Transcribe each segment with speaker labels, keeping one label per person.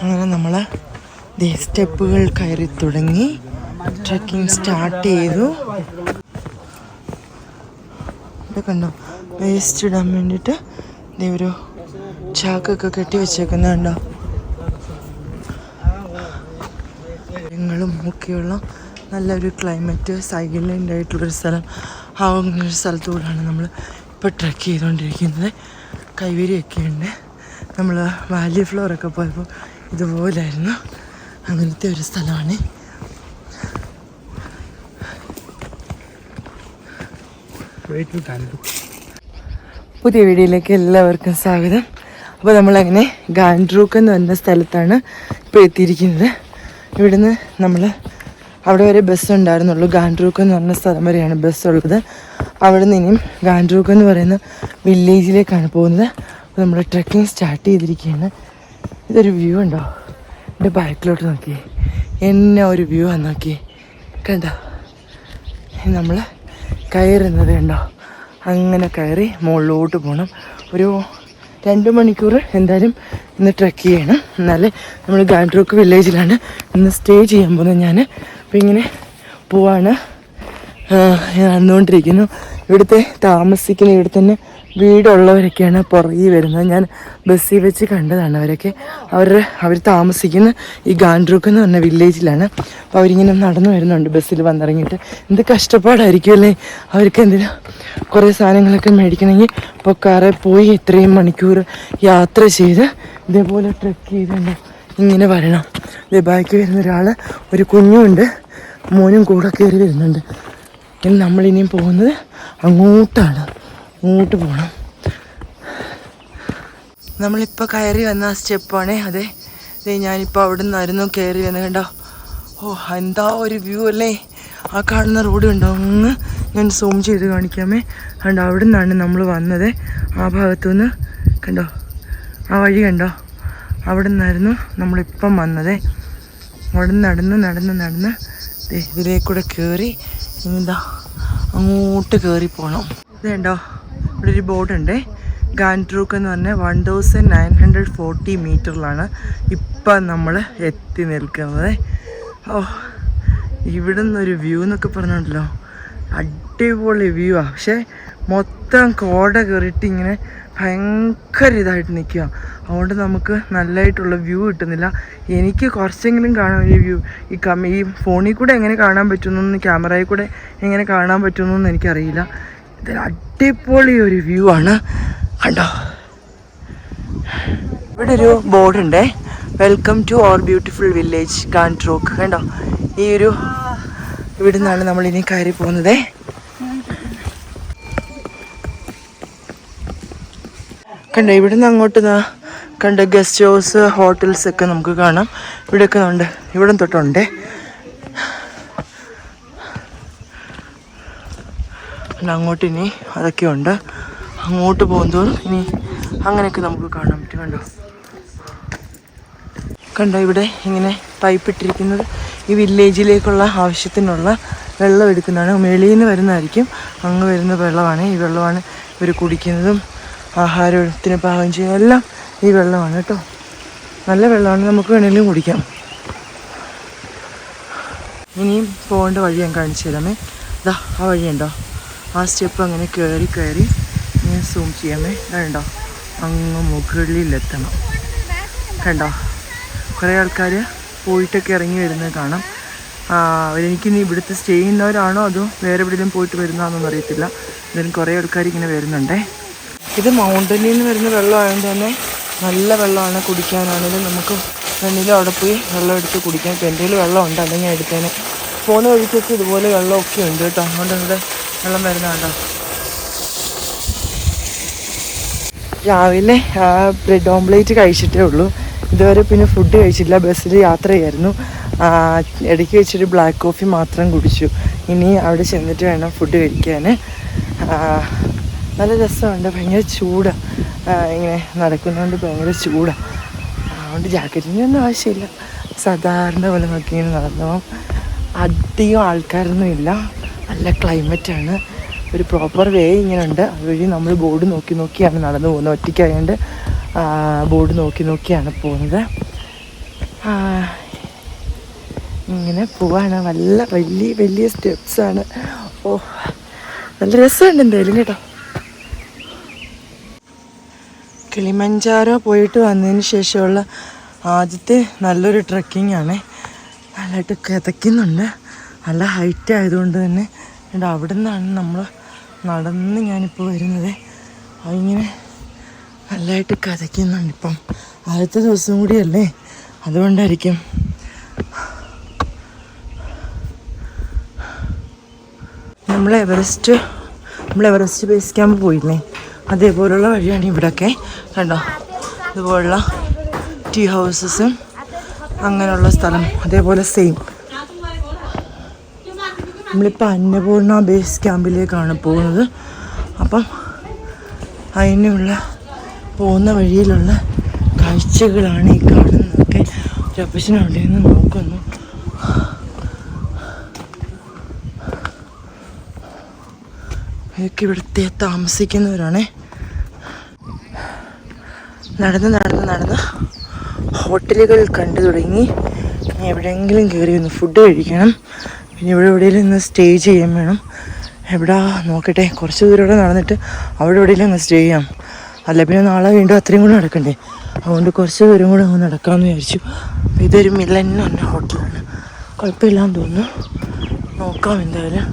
Speaker 1: അങ്ങനെ നമ്മൾ സ്റ്റെപ്പുകൾ കയറി തുടങ്ങി ട്രക്കിംഗ് സ്റ്റാർട്ട് ചെയ്തു. ഇവിടെ കണ്ടോ? വേസ്റ്റ് ഇടാൻ വേണ്ടിയിട്ട് ഇതേ ഒരു ചാക്കൊക്കെ കെട്ടി വെച്ചേക്കുന്നുണ്ടോ മരങ്ങളും ഒക്കെയുള്ള നല്ലൊരു ക്ലൈമറ്റ് സൈലന്റ് ആയിട്ടുള്ളൊരു സ്ഥലം. ആ ഒരു സ്ഥലത്തൂടെയാണ് നമ്മൾ ഇപ്പോൾ ട്രക്ക് ചെയ്തുകൊണ്ടിരിക്കുന്നത് കൈവരിയൊക്കെ ഉണ്ട് നമ്മൾ വാലി ഫ്ലോറൊക്കെ പോയപ്പോൾ ഇതുപോലായിരുന്നു. അങ്ങനത്തെ ഒരു സ്ഥലമാണ്. പുതിയ വീഡിയോയിലേക്ക് എല്ലാവർക്കും സ്വാഗതം. അപ്പോൾ നമ്മളങ്ങനെ ഗാൻഡ്രൂക്ക് എന്ന് പറഞ്ഞ സ്ഥലത്താണ് ഇപ്പോൾ എത്തിയിരിക്കുന്നത്. ഇവിടുന്ന് നമ്മൾ അവിടെ വരെ ബസ് ഉണ്ടായിരുന്നുള്ളൂ. ഗാൻഡ്രൂക്ക് എന്ന് പറഞ്ഞ സ്ഥലം വരെയാണ് ബസ് ഉള്ളത്. അവിടെ നിന്ന് ഇനിയും ഗാൻഡ്രൂക്ക് എന്ന് പറയുന്ന വില്ലേജിലേക്കാണ് പോകുന്നത്. നമ്മൾ ട്രക്കിംഗ് സ്റ്റാർട്ട് ചെയ്തിരിക്കുകയാണ്. ഇതൊരു വ്യൂ ഉണ്ടോ? എന്റെ ബാക്കിലോട്ട് നോക്കി. എന്നെ ഒരു വ്യൂ ആണ് നോക്കി. കണ്ടോ? നമ്മൾ കയറുന്നത് കണ്ടോ? അങ്ങനെ കയറി മുകളിലോട്ട് പോകണം ഒരു രണ്ട് മണിക്കൂർ എന്തായാലും ഇന്ന് ട്രക്ക് ചെയ്യണം. എന്നാലേ നമ്മൾ ഗാൻഡ്രോക്ക് വില്ലേജിലാണ് ഇന്ന് സ്റ്റേ ചെയ്യാൻ പോകുന്നത് ഞാൻ അപ്പോൾ ഇങ്ങനെ പോവാണ്. നടന്നുകൊണ്ടിരിക്കുന്നു. ഇവിടുത്തെ താമസിക്കുന്ന ഇവിടെ തന്നെ വീടുള്ളവരൊക്കെയാണ് പുറകിൽ വരുന്നത്. ഞാൻ ബസ്സിൽ വെച്ച് കണ്ടതാണ് അവരൊക്കെ. അവർ അവർ താമസിക്കുന്ന ഈ ഗാൻഡ്രൂക്ക് എന്ന് പറഞ്ഞ വില്ലേജിലാണ്. അപ്പോൾ അവരിങ്ങനെ നടന്നു വരുന്നുണ്ട് ബസ്സിൽ വന്നിറങ്ങിയിട്ട്. എന്ത് കഷ്ടപ്പാടായിരിക്കും അല്ലേ? അവർക്ക് എന്തിനാ കുറേ സാധനങ്ങളൊക്കെ മേടിക്കണമെങ്കിൽ ഇപ്പോൾ കാറെ പോയി ഇത്രയും മണിക്കൂർ യാത്ര ചെയ്ത് ഇതേപോലെ ട്രക്ക് ചെയ്തുണ്ട് ഇങ്ങനെ വരണം. ഇതേ ബാക്കി വരുന്ന ഒരാൾ ഒരു കുഞ്ഞുണ്ട്. മോനും കൂടെ കയറി വരുന്നുണ്ട്. ഇനി നമ്മളിനിയും പോകുന്നത് അങ്ങോട്ടാണ്. അങ്ങോട്ട് പോകണം നമ്മളിപ്പോൾ കയറി വന്ന ആ സ്റ്റെപ്പാണേ അതെ. അതെ ഞാനിപ്പോൾ അവിടെ നിന്നായിരുന്നു കയറി വന്നത് കണ്ടോ? ഓ എന്താ ഒരു വ്യൂ അല്ലേ? ആ കാണുന്ന റോഡ് കണ്ടോ? അങ്ങ് ഞാൻ സൂം ചെയ്ത് കാണിക്കാമേ. കണ്ടോ അവിടെ നിന്നാണ് നമ്മൾ വന്നത്. ആ ഭാഗത്തുനിന്ന് കണ്ടോ? ആ വഴി കണ്ടോ? അവിടെ നിന്നായിരുന്നു നമ്മളിപ്പം വന്നത്. അവിടെ നടന്ന് നടന്ന് നടന്ന് ഇതിലേക്കൂടെ കയറി എന്താ അങ്ങോട്ട് കയറി പോകണം ഇത് കണ്ടോ ഇവിടെ ഒരു ബോർഡുണ്ട്. ഗാൻട്രൂക്ക് എന്ന് പറഞ്ഞാൽ one thousand nine hundred forty മീറ്ററിലാണ് ഇപ്പം നമ്മൾ എത്തി നിൽക്കുന്നത്. ഓ ഇവിടെ നിന്നൊരു വ്യൂ എന്നൊക്കെ പറഞ്ഞുണ്ടല്ലോ. അടിപൊളി വ്യൂ ആ. പക്ഷേ മൊത്തം കോട കയറിയിട്ട് ഇങ്ങനെ ഭയങ്കര ഇതായിട്ട് നിൽക്കുക. അതുകൊണ്ട് നമുക്ക് നല്ലതായിട്ടുള്ള വ്യൂ കിട്ടുന്നില്ല. എനിക്ക് കുറച്ചെങ്കിലും കാണാൻ ഈ വ്യൂ. ഈ കമ്മി ഈ ഫോണിൽ കൂടെ എങ്ങനെ കാണാൻ പറ്റുന്നു? ക്യാമറയിൽ കൂടെ എങ്ങനെ കാണാൻ പറ്റുന്നു എനിക്കറിയില്ല. ഇത് അടിപൊളി ഒരു വ്യൂ ആണ്. കണ്ടോ? ഇവിടെ ഒരു ബോർഡ് ഉണ്ടേ. Welcome to our beautiful village ഗാൻട്രോക്ക് കണ്ടോ? ഈ ഒരു ഇവിടെ നിന്നാണ് നമ്മൾ ഇനി കയറി പോകുന്നത്. കണ്ടോ ഇവിടുന്ന് അങ്ങോട്ട് കണ്ട ഗസ്റ്റ് ഹൗസ് ഹോട്ടൽസ് ഒക്കെ നമുക്ക് കാണാം. ഇവിടെയൊക്കെ ഉണ്ട്. ഇവിടെ തൊട്ടുണ്ടേ. പിന്നെ അങ്ങോട്ട് ഇനി അതൊക്കെ ഉണ്ട്. അങ്ങോട്ട് പോകുന്തോറും ഇനി അങ്ങനെയൊക്കെ നമുക്ക് കാണാൻ പറ്റും കണ്ടോ? കണ്ടോ ഇവിടെ ഇങ്ങനെ പൈപ്പ് ഇട്ടിരിക്കുന്നത്? ഈ വില്ലേജിലേക്കുള്ള ആവശ്യത്തിനുള്ള വെള്ളം എടുക്കുന്നതാണ്. മേളിയിൽ നിന്ന് വരുന്നതായിരിക്കും. അങ്ങ് വരുന്ന വെള്ളമാണ്. ഈ വെള്ളമാണ് ഇവർ കുടിക്കുന്നതും ആഹാരത്തിന് പാകം ചെയ്യുന്നതും എല്ലാം ഈ വെള്ളമാണ് കേട്ടോ. നല്ല വെള്ളമാണ്. നമുക്ക് വേണമെങ്കിലും കുടിക്കാം. ഇനിയും പോകേണ്ട വഴി ഞാൻ കാണിച്ചു തരാമേ. ഇതാ ആ വഴിയുണ്ടോ? ആ സ്റ്റെപ്പ് അങ്ങനെ കയറി കയറി ഇങ്ങനെ സൂം ചെയ്യാമേ കണ്ടോ? അങ്ങ് മുകളിലെത്തണം. കണ്ടോ? കുറേ ആൾക്കാർ പോയിട്ടൊക്കെ ഇറങ്ങി വരുന്നത് കാണാം. എനിക്ക് അവരെനിക്കിനി ഇവിടുത്തെ സ്റ്റേ ചെയ്യുന്നവരാണോ അതോ വേറെ എവിടെയെങ്കിലും പോയിട്ട് വരുന്നതാണെന്നൊന്നും അറിയത്തില്ല എന്തായാലും കുറേ ആൾക്കാർ ഇങ്ങനെ വരുന്നുണ്ടേ. ഇത് മൗണ്ടനിൽ നിന്ന് വരുന്ന വെള്ളമായതുകൊണ്ട് തന്നെ നല്ല വെള്ളമാണ് കുടിക്കാനാണെങ്കിലും നമുക്ക് വേണമെങ്കിലും അവിടെ പോയി വെള്ളം എടുത്ത് കുടിക്കാം. ഇപ്പോൾ എന്റെ കയ്യിൽ വെള്ളമുണ്ട്. അല്ലെങ്കിൽ ഞാൻ എടുത്തേനെ. പോകുന്ന വഴിക്കൊക്കെ ഇതുപോലെ വെള്ളമൊക്കെ ഉണ്ട് കേട്ടോ. അതുകൊണ്ട് ഇവിടെ വെള്ളം വരുന്നുണ്ടോ? രാവിലെ ബ്രെഡ് ഓംപ്ലേറ്റ് കഴിച്ചിട്ടേ ഉള്ളൂ. ഇതുവരെ പിന്നെ ഫുഡ് കഴിച്ചില്ല. ബസ്സിൽ യാത്ര ചെയ്യായിരുന്നു ആ, ഇടയ്ക്ക് വെച്ചൊരു ബ്ലാക്ക് കോഫി മാത്രം കുടിച്ചു. ഇനി അവിടെ ചെന്നിട്ട് വേണം ഫുഡ് കഴിക്കാൻ നല്ല രസമുണ്ട്. ഭയങ്കര ചൂടാണ് ഇങ്ങനെ നടക്കുന്നതുകൊണ്ട് ഭയങ്കര ചൂടാണ് അതുകൊണ്ട് ജാക്കറ്റിന്റെ ഒന്നും ആവശ്യമില്ല. സാധാരണ പോലെ നോക്കി ഇങ്ങനെ നടന്നു അധികം ആൾക്കാരൊന്നും ഇല്ല. നല്ല ക്ലൈമറ്റാണ് ഒരു പ്രോപ്പർ വേ ഇങ്ങനെ ഉണ്ട് അതുവഴി നമ്മൾ ബോർഡ് നോക്കി നോക്കിയാണ് നടന്നു പോകുന്നത്. ഒറ്റയ്ക്കായതുകൊണ്ട് ബോർഡ് നോക്കി നോക്കിയാണ് പോകുന്നത്. ഇങ്ങനെ പോവാണ്. നല്ല വലിയ വലിയ സ്റ്റെപ്സാണ് ഓ നല്ല രസമുണ്ട് എന്തായാലും കേട്ടോ. കിളിമഞ്ചാരോ പോയിട്ട് വന്നതിന് ശേഷമുള്ള ആദ്യത്തെ നല്ലൊരു ട്രക്കിംഗ് ആണ്. നല്ലതായിട്ട് കിതയ്ക്കുന്നുണ്ട്. നല്ല ഹൈറ്റ് ആയതുകൊണ്ട് തന്നെ എന്നിട്ട് അവിടെ നിന്നാണ് നമ്മൾ നടന്ന് ഞാനിപ്പോൾ വരുന്നത്. അതിങ്ങനെ നല്ലതായിട്ട് കഥയ്ക്കുന്നുണ്ട് ഇപ്പം. ആദ്യത്തെ ദിവസം കൂടിയല്ലേ? അതുകൊണ്ടായിരിക്കും. നമ്മൾ എവറസ്റ്റ് നമ്മൾ എവറസ്റ്റ് ബേസ് ക്യാമ്പ് പോയില്ലേ അതേപോലുള്ള വഴിയാണ് ഇവിടെയൊക്കെ കണ്ടോ? ഇതുപോലുള്ള ടീ ഹൗസസും അങ്ങനെയുള്ള സ്ഥലം. അതേപോലെ സെയിം. നമ്മളിപ്പോൾ അന്നപൂർണ ബേസ് ക്യാമ്പിലേക്കാണ് പോകുന്നത്. അപ്പം അതിനുള്ള പോകുന്ന വഴിയിലുള്ള കാഴ്ചകളാണ് ഈ കാണുന്നതൊക്കെ. ഒരു അപ്പച്ചനവിടെ നിന്ന് നോക്കുന്നു. ഇതൊക്കെ ഇവിടുത്തെ താമസിക്കുന്നവരാണേ. നടന്ന് നടന്ന് നടന്ന് ഹോട്ടലുകൾ കണ്ടു തുടങ്ങി. എവിടെയെങ്കിലും കയറി ഒന്ന് ഫുഡ് കഴിക്കണം. പിന്നെ ഇവിടെ എവിടെയെങ്കിലും ഇന്ന് സ്റ്റേ ചെയ്യാൻ വേണം. എവിടാ? നോക്കട്ടെ. കുറച്ച് ദൂരം ഇവിടെ നടന്നിട്ട് അവിടെ എവിടെയെങ്കിലും അങ്ങ് സ്റ്റേ ചെയ്യാം. അല്ല പിന്നെ നാളെ വീണ്ടും അത്രയും കൂടെ നടക്കണ്ടേ? അതുകൊണ്ട് കുറച്ച് ദൂരം കൂടെ അങ്ങ് നടക്കാമെന്ന് വിചാരിച്ചു. ഇതൊരു മില്ലൻ തന്നെ ഹോട്ടലാണ് കുഴപ്പമില്ലാന്ന് തോന്നുന്നു. നോക്കാം എന്തായാലും.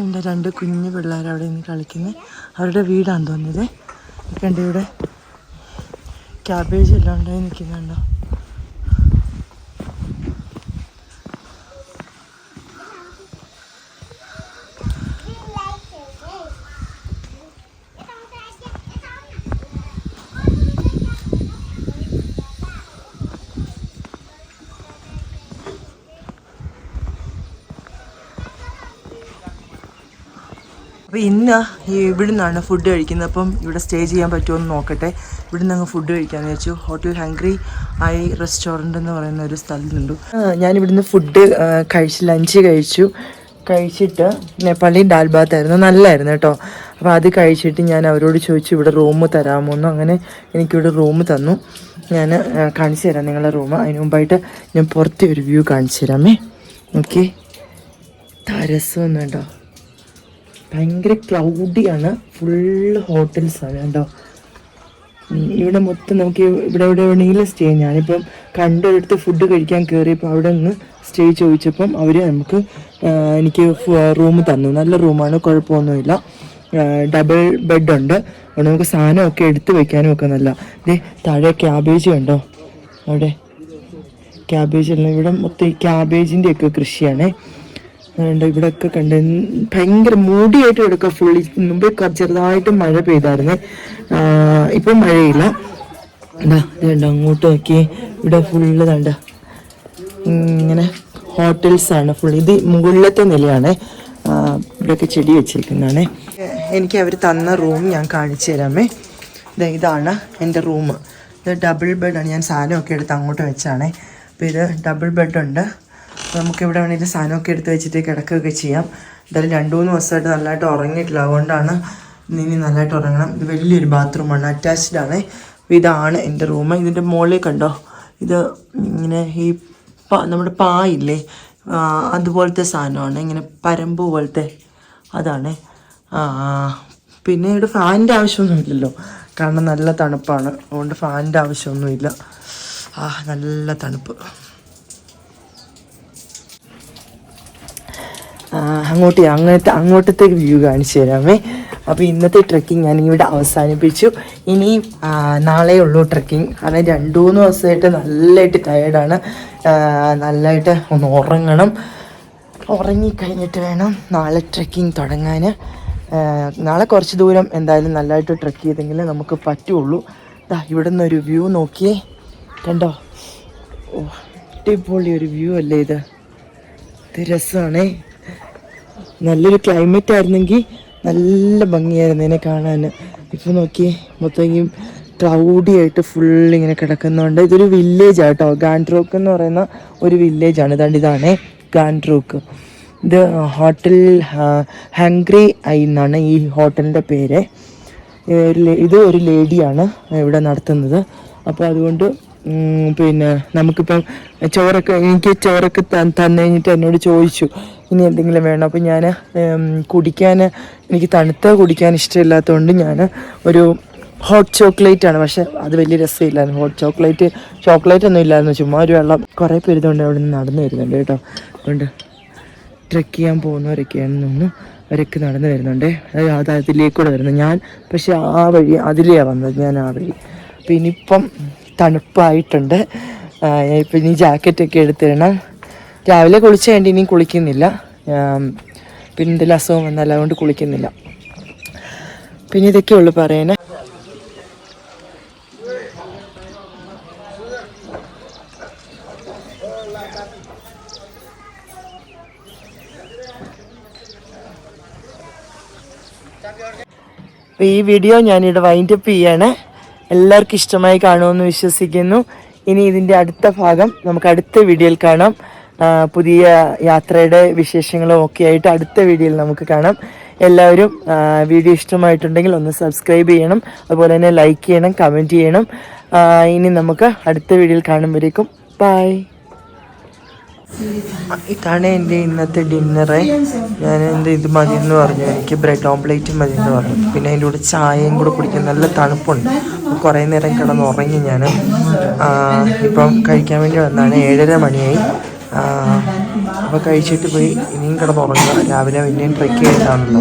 Speaker 1: എന്റെ രണ്ട് കുഞ്ഞു പിള്ളേർ അവിടെ നിന്ന് കളിക്കുന്നത് അവരുടെ വീടാന്ന് തോന്നിയത് കണ്ട് ഇവിടെ. ക്യാബേജ് എല്ലാം ഉണ്ടായി നിൽക്കുന്നുണ്ടോ. അപ്പോൾ ഇന്ന് ഈ ഇവിടെ നിന്നാണ് ഫുഡ് കഴിക്കുന്നത്. അപ്പം ഇവിടെ സ്റ്റേ ചെയ്യാൻ പറ്റുമോ എന്ന് നോക്കട്ടെ. ഇവിടെ നിന്ന് അങ്ങ് ഫുഡ് കഴിക്കാമെന്ന് വെച്ചു ഹോട്ടൽ ഹംഗ്രി ഐ റെസ്റ്റോറന്റ് എന്ന് പറയുന്ന ഒരു സ്ഥലത്തുണ്ട്. ഞാൻ ഇവിടുന്ന് ഫുഡ് കഴിച്ച് ലഞ്ച് കഴിച്ചു. കഴിച്ചിട്ട് നേപ്പാളി ദാൽ ബാത്ത് ആയിരുന്നു നല്ലതായിരുന്നു കേട്ടോ. അപ്പോൾ അത് കഴിച്ചിട്ട് ഞാൻ അവരോട് ചോദിച്ചു ഇവിടെ റൂം തരാമോ? എന്ന്. അങ്ങനെ എനിക്കിവിടെ റൂം തന്നു. ഞാൻ കാണിച്ചു തരാം നിങ്ങളുടെ റൂം അതിന് മുമ്പായിട്ട് ഞാൻ പുറത്തെ ഒരു വ്യൂ കാണിച്ചു തരാമേ. ഓക്കെ തരസമൊന്നും കേട്ടോ ഭയങ്കര ക്ലൗഡിയാണ്. ഫുള്ള് ഹോട്ടൽസാണ് കേട്ടോ ഇവിടെ മൊത്തം നമുക്ക് ഇവിടെ ഇവിടെ എവിടെയെങ്കിലും സ്റ്റേ ചെയ്യാം. ഞാനിപ്പം കണ്ടൊരിടത്ത് ഫുഡ് കഴിക്കാൻ കയറിയപ്പോൾ അവിടെ നിന്ന് സ്റ്റേ ചോദിച്ചപ്പം അവർ നമുക്ക് എനിക്ക് റൂം തന്നു. നല്ല റൂമാണ് കുഴപ്പമൊന്നുമില്ല. ഡബിൾ ബെഡുണ്ട് അവിടെ നമുക്ക് സാധനമൊക്കെ എടുത്ത് വെക്കാനും ഒക്കെ നല്ല. ഇതേ താഴെ ക്യാബേജ് ഉണ്ടോ അവിടെ ക്യാബേജ് എല്ലാം ഇവിടെ മൊത്തം ഈ ക്യാബേജിന്റെ ഒക്കെ കൃഷിയാണേ. അതുകൊണ്ട് ഇവിടെയൊക്കെ കണ്ട് ഭയങ്കര മൂടിയായിട്ട് എടുക്കുക ഫുള്ളി മുമ്പ് ചെറുതായിട്ട് മഴ പെയ്തായിരുന്നു. ഇപ്പം മഴയില്ല. എന്താ അങ്ങോട്ട് നോക്കി. ഇവിടെ ഫുള്ള് കണ്ട ഇങ്ങനെ ഹോട്ടൽസ് ആണ് ഫുൾ ഇത് മുകളിലത്തെ നിലയാണ്. ഇവിടെയൊക്കെ ചെടി വെച്ചിരിക്കുന്നതാണ്. എനിക്ക് അവർ തന്ന റൂം ഞാൻ കാണിച്ചു തരാമേ. ഇതാണ് എന്റെ റൂം. ഇത് ഡബിൾ ബെഡാണ് ഞാൻ സാധനമൊക്കെ എടുത്ത് അങ്ങോട്ട് വെച്ചാണ്. അപ്പോൾ ഇത് ഡബിൾ ബെഡുണ്ട് നമുക്ക് ഇവിടെ വേണമെങ്കിൽ സാധനമൊക്കെ എടുത്ത് വെച്ചിട്ട് കിടക്കുകയൊക്കെ ചെയ്യാം. എന്തായാലും രണ്ട് മൂന്ന് ദിവസമായിട്ട് നല്ലതായിട്ട് ഉറങ്ങിയിട്ടില്ല. അതുകൊണ്ടാണ് ഇനി നല്ലതായിട്ട് ഉറങ്ങണം. ഇത് വലിയൊരു ബാത്റൂമാണ്. അറ്റാച്ച്ഡ് ആണ്. ഇതാണ് എന്റെ റൂം. ഇതിന്റെ മുകളിൽ കണ്ടോ? ഇത് ഇങ്ങനെ ഈ നമ്മുടെ പായില്ലേ? അതുപോലത്തെ സാധനമാണ്. ഇങ്ങനെ പരമ്പ് പോലത്തെ അതാണ്. പിന്നെ ഇവിടെ ഫാനിന്റെ ആവശ്യമൊന്നുമില്ലല്ലോ. കാരണം നല്ല തണുപ്പാണ്. അതുകൊണ്ട് ഫാനിന്റെ ആവശ്യമൊന്നുമില്ല. ആ നല്ല തണുപ്പ് ആ, അങ്ങോട്ട് അങ്ങനത്തെ അങ്ങോട്ടത്തെ വ്യൂ കാണിച്ചു തരാമേ. അപ്പോൾ ഇന്നത്തെ ട്രക്കിംഗ് ഞാൻ ഇവിടെ അവസാനിപ്പിച്ചു. ഇനി നാളേ ഉള്ളൂ ട്രക്കിംഗ്. കാരണം രണ്ടു മൂന്ന് ദിവസമായിട്ട് നല്ലതായിട്ട് ടയേർഡാണ് നല്ലതായിട്ട് ഒന്ന് ഉറങ്ങണം. ഉറങ്ങിക്കഴിഞ്ഞിട്ട് വേണം നാളെ ട്രക്കിംഗ് തുടങ്ങാൻ നാളെ കുറച്ച് ദൂരം എന്തായാലും നല്ലതായിട്ട് ട്രക്ക് ചെയ്തെങ്കിലേ നമുക്ക് പറ്റുള്ളൂ. ദാ ഇവിടെ നിന്നൊരു വ്യൂ നോക്കിയേ. കണ്ടോ? ഓ അടിപൊളി ഒരു വ്യൂ അല്ലേ ഇത് രസമാണേ. നല്ലൊരു ക്ലൈമറ്റ് ആയിരുന്നെങ്കിൽ നല്ല ഭംഗിയായിരുന്നു എന്നെ കാണാൻ. ഇപ്പം നോക്കിയേ മൊത്തം ക്ലൗഡി ആയിട്ട് ഫുൾ ഇങ്ങനെ കിടക്കുന്നുണ്ട് ഇതൊരു വില്ലേജ് ആട്ടോ. ഗാൻഡ്രോക്ക് എന്ന് പറയുന്ന ഒരു വില്ലേജാണ് ഇതാണ്ട് ഇതാണ് ഗാൻഡ്രോക്ക് ഇത് ഹോട്ടൽ ഹംഗ്രി ഐ എന്നാണ് ഈ ഹോട്ടലിന്റെ പേര്. ഇത് ഒരു ലേഡിയാണ് ഇവിടെ നടത്തുന്നത്. അപ്പോൾ അതുകൊണ്ട് പിന്നെ നമുക്കിപ്പം ചോറൊക്കെ എനിക്ക് ചോറൊക്കെ തന്നു കഴിഞ്ഞിട്ട് എന്നോട് ചോദിച്ചു ഇനി എന്തെങ്കിലും വേണം? അപ്പോൾ ഞാൻ കുടിക്കാൻ എനിക്ക് തണുത്ത കുടിക്കാൻ ഇഷ്ടമില്ലാത്തതുകൊണ്ട് ഞാൻ ഒരു ഹോട്ട് ചോക്ലേറ്റ് ആണ്. പക്ഷേ അത് വലിയ രസമില്ലായിരുന്നു. ഹോട്ട് ചോക്ലേറ്റ് ചോക്ലേറ്റ് ഒന്നും ഇല്ലായിരുന്നു. ചുമ്മാ ഒരു വെള്ളം. കുറേ പേര് ഇതുകൊണ്ട് അവിടെ നിന്ന് നടന്നു വരുന്നുണ്ട് കേട്ടോ. അതുകൊണ്ട് ട്രെക്ക് ചെയ്യാൻ പോകുന്നവരൊക്കെയാണെന്ന് തോന്നുന്നു അവരൊക്കെ നടന്നു വരുന്നുണ്ട്. അതായത് അത് അതിലേക്കൂടെ വരുന്നു. ഞാൻ പക്ഷേ ആ വഴി അതിലെയാണ് വന്നത്. ഞാൻ ആ വഴി. അപ്പം ഇനിയിപ്പം തണുപ്പായിട്ടുണ്ട്. ഇപ്പം ഇനി ജാക്കറ്റൊക്കെ എടുത്തിടണം. രാവിലെ കുളിച്ച വേണ്ടി ഇനിയും കുളിക്കുന്നില്ല. പിന്നെ എന്തെങ്കിലും അസുഖം വന്നാൽ അതുകൊണ്ട് കുളിക്കുന്നില്ല. പിന്നെ ഇതൊക്കെ ഉള്ളു പറയണേ. ഈ വീഡിയോ ഞാനിവിടെ വൈൻഡപ്പ് ചെയ്യാണ്. എല്ലാവർക്കും ഇഷ്ടമായി കാണുമെന്ന് വിശ്വസിക്കുന്നു. ഇനി ഇതിന്റെ അടുത്ത ഭാഗം നമുക്ക് അടുത്ത വീഡിയോയിൽ കാണാം. പുതിയ യാത്രയുടെ വിശേഷങ്ങളും ഒക്കെ ആയിട്ട് അടുത്ത വീഡിയോയിൽ നമുക്ക് കാണാം. എല്ലാവരും വീഡിയോ ഇഷ്ടമായിട്ടുണ്ടെങ്കിൽ ഒന്ന് സബ്സ്ക്രൈബ് ചെയ്യണം. അതുപോലെ തന്നെ ലൈക്ക് ചെയ്യണം കമന്റ് ചെയ്യണം. ഇനി നമുക്ക് അടുത്ത വീഡിയോയിൽ കാണുമ്പോഴേക്കും ബൈ ഇതാണ് എന്റെ ഇന്നത്തെ ഡിന്നറ്. ഞാൻ എന്റെ ഇത് മതി എന്ന് പറഞ്ഞു. എനിക്ക് ബ്രെഡ് ഓംപ്ലേറ്റ് മതി എന്ന് പറഞ്ഞു. പിന്നെ അതിന്റെ കൂടെ ചായയും കൂടെ കുടിക്കാൻ നല്ല തണുപ്പുണ്ട്. കുറേ നേരം കിടന്ന് ഉറങ്ങി ഞാൻ. ഇപ്പം കഴിക്കാൻ വേണ്ടി വന്നാണ് ഏഴര മണിയായി. അപ്പോൾ കഴിച്ചിട്ട് പോയി ഇനിയും കിടന്ന് ഉറങ്ങുക. രാവിലെ പിന്നെയും ട്രക്ക് ചെയ്താണല്ലോ